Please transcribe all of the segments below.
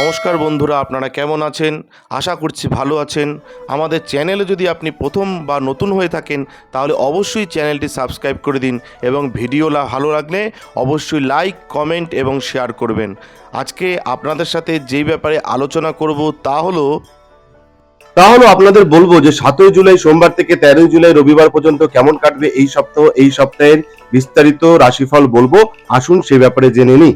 নমস্কার বন্ধুরা, আপনারা কেমন আছেন? আশা করছি ভালো আছেন। আমাদের চ্যানেলে যদি আপনি প্রথম বা নতুন হয়ে থাকেন, তাহলে অবশ্যই চ্যানেলটি সাবস্ক্রাইব করে দিন এবং ভিডিও ভালো লাগলে অবশ্যই লাইক, কমেন্ট এবং শেয়ার করবেন। আজকে আপনাদের সাথে যেই ব্যাপারে আলোচনা করব তা হলো তাহলে আপনাদের বলব যে সাতই জুলাই সোমবার থেকে তেরোই জুলাই রবিবার পর্যন্ত কেমন কাটবে এই সপ্তাহ এই সপ্তাহের বিস্তারিত রাশিফল বলব। আসুন সে ব্যাপারে জেনে নিই।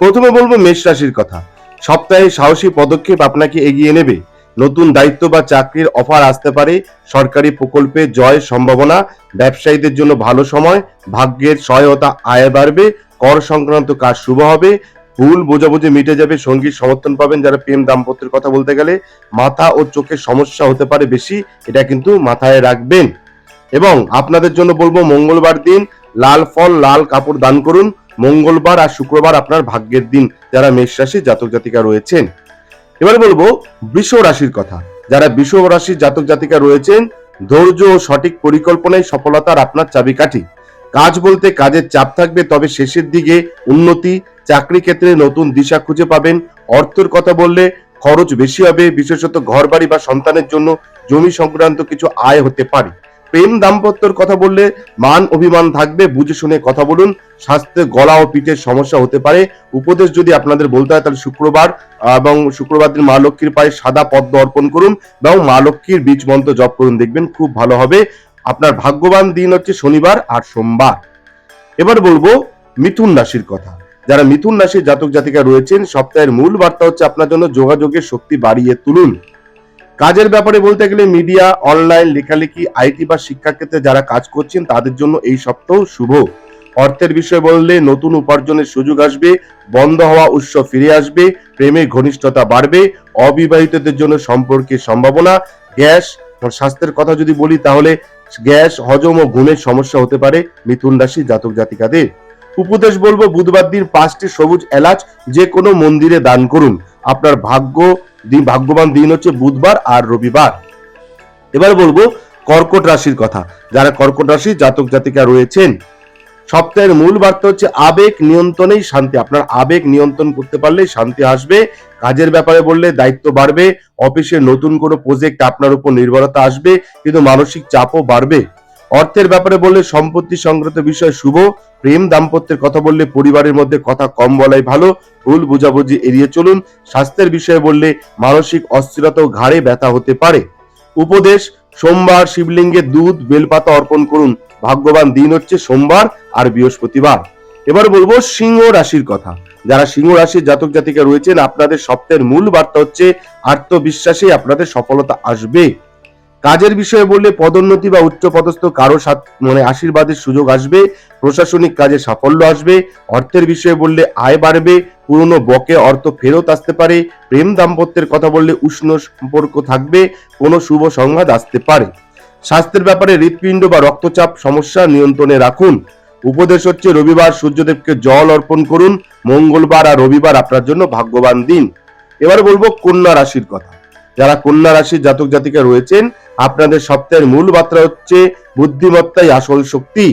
প্রথমে বলব মেষ রাশির কথা। সপ্তাহে সাহসী পদক্ষেপ আপনাকে এগিয়ে নেবে। নতুন দায়িত্ব বা চাকরির অফার আসতে পারে। সরকারি প্রকল্পে জয় সম্ভাবনা। ব্যবসায়ীদের জন্য ভালো সময়। ভাগ্যের সহায়তা আয় বাড়বে। কর সংক্রান্ত কাজ শুভ হবে। ভুল বোঝাবুঝি মিটে যাবে। সঙ্গীর সমর্থন পাবেন যারা প্রেম দাম্পত্যের কথা বলতে গেলে। মাথা ও চোখের সমস্যা হতে পারে বেশি। এটা কিন্তু মাথায় রাখবেন। এবং আপনাদের জন্য বলব মঙ্গলবার দিন লাল ফল, লাল কাপড় দান করুন। মঙ্গলবার আর শুক্রবার আপনার ভাগ্যের দিন। যারা মেষ রাশি, জাতক জাতিকা রয়েছেন। এবার বলব বৃষ রাশির কথা। যারা বৃষ রাশির জাতক জাতিকা রয়েছেন, ধৈর্য ও সঠিক পরিকল্পনায় সফলতার আপনার চাবিকাঠি। কাজ বলতে কাজের চাপ থাকবে, তবে শেষের দিকে উন্নতি, চাকরি ক্ষেত্রে নতুন দিশা খুঁজে পাবেন। অর্থের কথা বললে খরচ বেশি হবে, বিশেষত ঘর বাড়ি বা সন্তানের জন্য জমি সংক্রান্ত কিছু আয় হতে পারে। প্রেম দাম্পত্যর কথা বললে মান অভিমান থাকবে, বুঝে শুনে কথা বলুন। স্বাস্থ্যে গলা ও পিঠের সমস্যা হতে পারে। উপদেশ যদি আপনাদের বলতে হয়, তাহলে শুক্রবার, এবং শুক্রবার দিন মা লক্ষ্মীর পায়ে সাদা পদ্ম অর্পণ করুন, এবং মা লক্ষ্মীর বীজ মন্ত্র জপ করুন, দেখবেন খুব ভালো হবে। আপনার ভাগ্যবান দিন হচ্ছে শনিবার আর সোমবার। এবার বলব মিথুন রাশির কথা। যারা মিথুন রাশির জাতক জাতিকা রয়েছেন, সপ্তাহের মূল বার্তা হচ্ছে আপনার জন্য যোগাযোগের শক্তি বাড়িয়ে তুলুন। কাজের ব্যাপারে বলতে গেলে মিডিয়া, অনলাইন, লেখালেখি আইটি বা শিক্ষাক্ষেত্রে যারা কাজ করছেন, তাদের জন্য এই সপ্তাহ শুভ। অর্থের বিষয়ে বললে নতুন উপার্জনের সুযোগ আসবে, বন্ধ হওয়া উৎস ফিরে আসবে, প্রেমের ঘনিষ্ঠতা বাড়বে, অবিবাহিতদের জন্য সম্পর্কের সম্ভাবনা, গ্যাস স্বাস্থ্যের কথা যদি বলি তাহলে গ্যাস, হজম ও ঘুমের সমস্যা হতে পারে মিথুন রাশি জাতক জাতিকাদের। উপদেশ বলব, বুধবার দিন পাঁচটি সবুজ এলাচ যে কোনো মন্দিরে দান করুন। আপনার ভাগ্য দিন ভাগ্যবান দিন হচ্ছে বুধবার আর রবিবার। এবার বলব কর্কট রাশির কথা। যারা কর্কট রাশি জাতক জাতিকা রয়েছেন, সপ্তাহের মূল বার্তা হচ্ছে আবেগ নিয়ন্ত্রণেই শান্তি। আপনার আবেগ নিয়ন্ত্রণ করতে পারলে শান্তি আসবে। কাজের ব্যাপারে বললে দায়িত্ব বাড়বে। অফিসে নতুন কোনো প্রজেক্ট আপনার উপর নির্ভরতা আসবে, কিন্তু মানসিক চাপও বাড়বে। অর্থের ব্যাপারে বললে সম্পত্তি সংক্রান্ত বিষয় শুভ। প্রেম দাম্পত্যের কথা বললে পরিবারের মধ্যে কথা কম বলাই ভালো। ভুল বুঝাবুঝি এড়িয়ে চলুন স্বাস্থ্যের বিষয়ে বললে মানসিক অস্থিরতা ও ঘাড়ে ব্যথা হতে পারে। উপদেশ, সোমবার শিবলিঙ্গে দুধ, বেলপাতা অর্পণ করুন। ভাগ্যবান দিন হচ্ছে সোমবার আর বৃহস্পতিবার। এবার বলব সিংহ রাশির কথা। যারা সিংহ রাশির জাতক জাতিকা রয়েছেন, আপনাদের সপ্তাহের মূল বার্তা হচ্ছে আত্মবিশ্বাসে আপনাদের সফলতা আসবে। কাজের বিষয়ে বললে পদোন্নতি বা উচ্চ পদস্থ কারও সাথ- মানে আশীর্বাদের সুযোগ আসবে, প্রশাসনিক কাজে সাফল্য আসবে। অর্থের বিষয়ে বললে আয় বাড়বে, পুরনো বকে অর্থ ফেরত আসতে পারে, প্রেম দাম্পত্যের কথা বললে উষ্ণ সম্পর্ক থাকবে, কোনো শুভ সংবাদ আসতে পারে। স্বাস্থ্যের ব্যাপারে হৃৎপিণ্ড বা রক্তচাপ সমস্যা নিয়ন্ত্রণে রাখুন। উপদেশ হচ্ছে রবিবার সূর্যদেবকে জল অর্পণ করুন, মঙ্গলবার আর রবিবার আপনার জন্য ভাগ্যবান দিন। এবার বলব কন্যা রাশির কথা। যারা কন্যা রাশির জাতক জাতিকা রয়েছেন, আপনাদের সপ্তাহের মূল বার্তা হচ্ছে বুদ্ধিমত্তাই আসল শক্তি।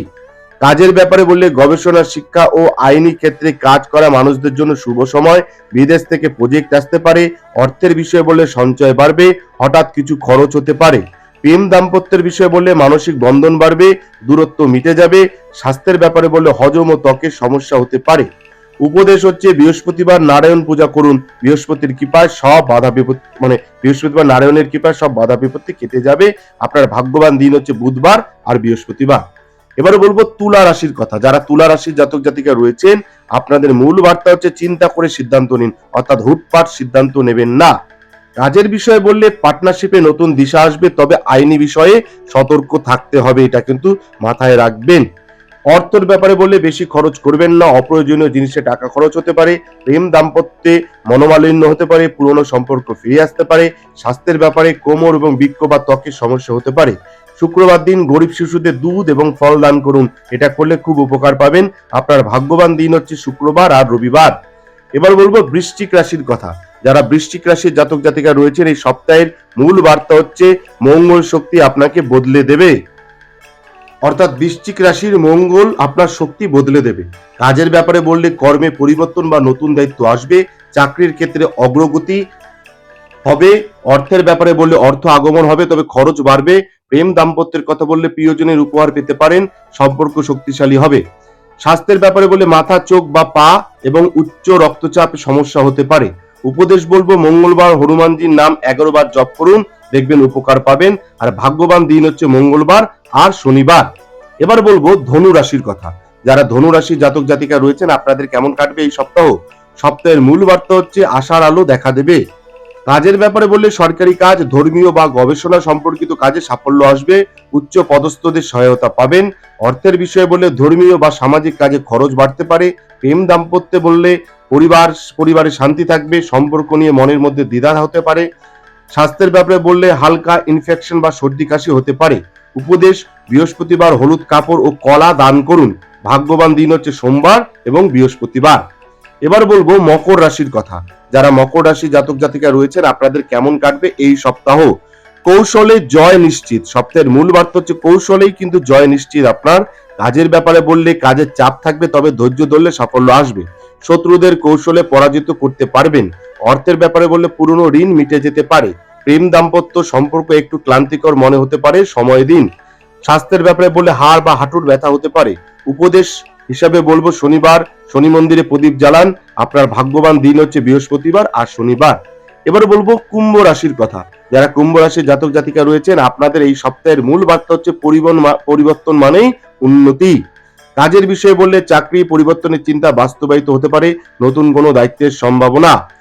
কাজের ব্যাপারে বললে গবেষণা, শিক্ষা ও আইনি ক্ষেত্রে কাজ করা মানুষদের জন্য শুভ সময়। বিদেশ থেকে প্রজেক্ট আসতে পারে, অর্থের বিষয়ে বললে সঞ্চয় বাড়বে, হঠাৎ কিছু খরচ হতে পারে। প্রেম দাম্পত্যের বিষয়ে বললে মানসিক বন্ধন বাড়বে, দূরত্ব মিটে যাবে, স্বাস্থ্যের ব্যাপারে বললে হজম ও ত্বকের সমস্যা হতে পারে। উপদেশ হচ্ছে বৃহস্পতিবার নারায়ণ পূজা করুন। বৃহস্পতির কৃপায় সব বাধা বিপত্তি মানে বৃহস্পতিবার নারায়ণের কৃপায় সব বাধা বিপত্তি কেটে যাবে। আপনার ভাগ্যবান দিন হচ্ছে বুধবার আর বৃহস্পতিবার। এবারে বলব তুলা রাশির কথা। যারা তুলা রাশির জাতক জাতিকা রয়েছেন, আপনাদের মূল বার্তা হচ্ছে চিন্তা করে সিদ্ধান্ত নিন, অর্থাৎ হুটপাট সিদ্ধান্ত নেবেন না। কাজের বিষয়ে বললে পার্টনারশিপে নতুন দিশা আসবে, তবে আইনি বিষয়ে সতর্ক থাকতে হবে, এটা কিন্তু মাথায় রাখবেন। অর্থের ব্যাপারে বললে বেশি খরচ করবেন না, অপ্রয়োজনীয় জিনিসে টাকা খরচ হতে পারে, প্রেম দাম্পত্যে মনোমালিন্য হতে পারে, পুরনো সম্পর্ক ফিরে আসতে পারে, স্বাস্থ্যের ব্যাপারে কোমর এবং বৃক্ষ বা ত্বকের সমস্যা হতে পারে। শুক্রবার দিন গরিব শিশুদের দুধ এবং ফল দান করুন, এটা করলে খুব উপকার পাবেন, আপনার ভাগ্যবান দিন হচ্ছে শুক্রবার আর রবিবার। এবার বলব বৃষ্টিক রাশির কথা। যারা বৃষ্টিক রাশির জাতক জাতিকা রয়েছেন, এই সপ্তাহের মূল বার্তা হচ্ছে, মঙ্গল শক্তি আপনাকে বদলে দেবে। অর্থাৎ বৃশ্চিক রাশির মঙ্গল আপনার শক্তি বদলে দেবে। কাজের ব্যাপারে বললে কর্মে পরিবর্তন বা নতুন দায়িত্ব আসবে, চাকরির ক্ষেত্রে অগ্রগতি হবে, অর্থের ব্যাপারে বললে অর্থ আগমন হবে, তবে খরচ বাড়বে, প্রেম দাম্পত্যের কথা বললে প্রিয়জনের উপহার পেতে পারেন, সম্পর্ক শক্তিশালী হবে। স্বাস্থ্যের ব্যাপারে বললে মাথা, চোখ বা পা এবং উচ্চ রক্তচাপ সমস্যা হতে পারে। উপদেশ বলব, মঙ্গলবার হনুমানজির নাম এগারো বার জপ করুন, দেখবেন উপকার পাবেন। আর ভাগ্যবান দিন হচ্ছে মঙ্গলবার আর শনিবার। এবার বলব ধনু রাশির কথা। যারা ধনু রাশির জাতক জাতিকা রয়েছেন, আপনাদের কেমন কাটবে এই সপ্তাহ? সপ্তাহের মূল বার্তা হচ্ছে আশার আলো দেখা দেবে। কাজের ব্যাপারে বললে সরকারি কাজ, ধর্মীয় বা গবেষণা সম্পর্কিত কাজে সাফল্য আসবে। উচ্চ পদস্থদের সহায়তা পাবেন। অর্থের বিষয়ে বললে ধর্মীয় বা সামাজিক কাজে খরচ বাড়তে পারে। প্রেম দাম্পত্যে বললে পরিবার, পরিবারে শান্তি থাকবে। সম্পর্ক নিয়ে মনের মধ্যে দ্বিধা হতে পারে। স্বাস্থ্যের ব্যাপারে বললে হালকা ইনফেকশন বা সর্দি কাশি হতে পারে। উপদেশ, বৃহস্পতিবার হলুদ কাপড় ও কলা দান করুন। ভাগ্যবান দিন হচ্ছে সোমবার এবং বৃহস্পতিবার। এবার বলব মকর রাশির কথা। যারা মকর রাশি জাতক জাতিকা রয়েছেন, আপনাদের কেমন কাটবে এই সপ্তাহ? কৌশলে জয় নিশ্চিত। সপ্তাহের মূল বার্তা হচ্ছে কৌশলেই কিন্তু জয় নিশ্চিত আপনার। কাজের ব্যাপারে বললে কাজের চাপ থাকবে, তবে ধৈর্য ধরলে সাফল্য আসবে। শত্রুদের কৌশলে পরাজিত করতে পারবেন। অর্থের ব্যাপারে বললে পুরনো ঋণ মিটে যেতে পারে। প্রেম দাম্পত্য সম্পর্ক একটু ক্লান্তিকর মনে হতে পারে, সময় দিন। স্বাস্থ্যের ব্যাপারে বললে হাড় বা হাঁটুর ব্যথা হতে পারে। উপদেশ হিসাবে বলব, শনিবার শনি মন্দিরে প্রদীপ জ্বালান। আপনার ভাগ্যবান দিন হচ্ছে বৃহস্পতিবার আর শনিবার। এবার বলব, কুম্ভ রাশির কথা। যারা কুম্ভ রাশির জাতক জাতিকা রয়েছেন, আপনাদের এই সপ্তাহের মূল বার্তা হচ্ছে পরিবহন পরিবর্তন মানেই উন্নতি। কাজের বিষয়ে বললে চাকরি পরিবর্তনের চিন্তা বাস্তবায়িত হতে পারে, নতুন কোনো দায়িত্বের সম্ভাবনা।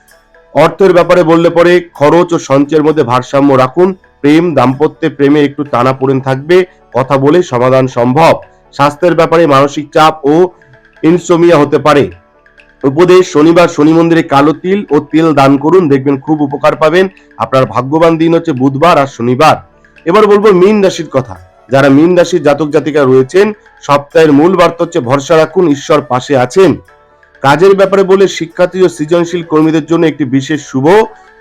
অর্থের ব্যাপারে বললে পরে খরচ ও সঞ্চয়ের মধ্যে ভারসাম্য রাখুন। প্রেম দাম্পত্যে প্রেমে একটু টানা পড়েন থাকবে। কথা বলে সমাধান সম্ভব। স্বাস্থ্যের ব্যাপারে মানসিক চাপ ও ইনসোমিয়া হতে পারে। উপদেশ, শনিবার শনি মন্দিরে কালো তিল ও তিল দান করুন। দেখবেন খুব উপকার পাবেন। আপনার ভাগ্যবান দিন হচ্ছে বুধবার আর শনিবার। এবার বলব মীন রাশির কথা। যারা মীন রাশির জাতক জাতিকা রয়েছেন, সপ্তাহের মূল বার্তা হচ্ছে ভরসা রাখুন, ঈশ্বর পাশে আছেন। কাজের ব্যাপারে বলে শিক্ষার্থী ও সৃজনশীল কর্মীদের জন্য একটি বিশেষ শুভ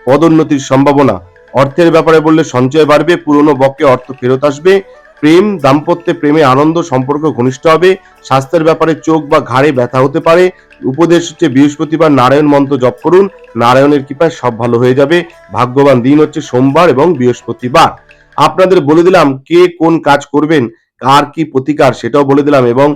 পদোন্নতির সম্ভাবনা। অর্থের ব্যাপারে বললে সঞ্চয় বাড়বে, পুরনো বকে অর্থ ফেরত আসবে, প্রেম, দাম্পত্যে প্রেমে আনন্দ, সম্পর্ক ঘনিষ্ঠ হবে, স্বাস্থ্যের ব্যাপারে চোখ বা ঘাড়ে ব্যথা হতে পারে। উপদেশ হচ্ছে বৃহস্পতিবার নারায়ণ মন্ত্র জপ করুন, নারায়ণের কৃপায় সব ভালো হয়ে যাবে। ভাগ্যবান দিন হচ্ছে সোমবার এবং বৃহস্পতিবার। আপনাদের বলে দিলাম কে কোন কাজ করবেন, কার কি প্রতিকার সেটাও বলে দিলাম এবং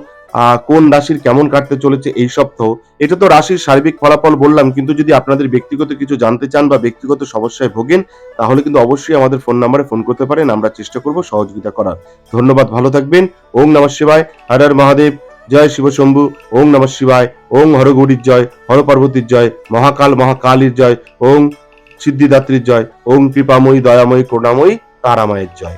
কোন রাশির কেমন কাটতে চলেছে এই সপ্তাহ, এটা তো রাশির সার্বিক ফলাফল বললাম, কিন্তু যদি আপনাদের ব্যক্তিগত কিছু জানতে চান বা ব্যক্তিগত সমস্যায় ভোগেন, তাহলে কিন্তু অবশ্যই আমাদের ফোন নাম্বারে ফোন করতে পারেন, আমরা চেষ্টা করব সহযোগিতা করার। ধন্যবাদ, ভালো থাকবেন, ওং নমঃ শিবায়, হর হর মহাদেব, জয় শিব শম্ভু, ওং নমঃ শিবায়, ওং হরগৌরীর জয়, হর পার্বতীর জয়, মহাকাল মহাকালীর জয়, ওং সিদ্ধিদাত্রীর জয়, ওং কৃপাময়ী, দয়াময়ী, করুণাময়ী, তারামায়ের জয়।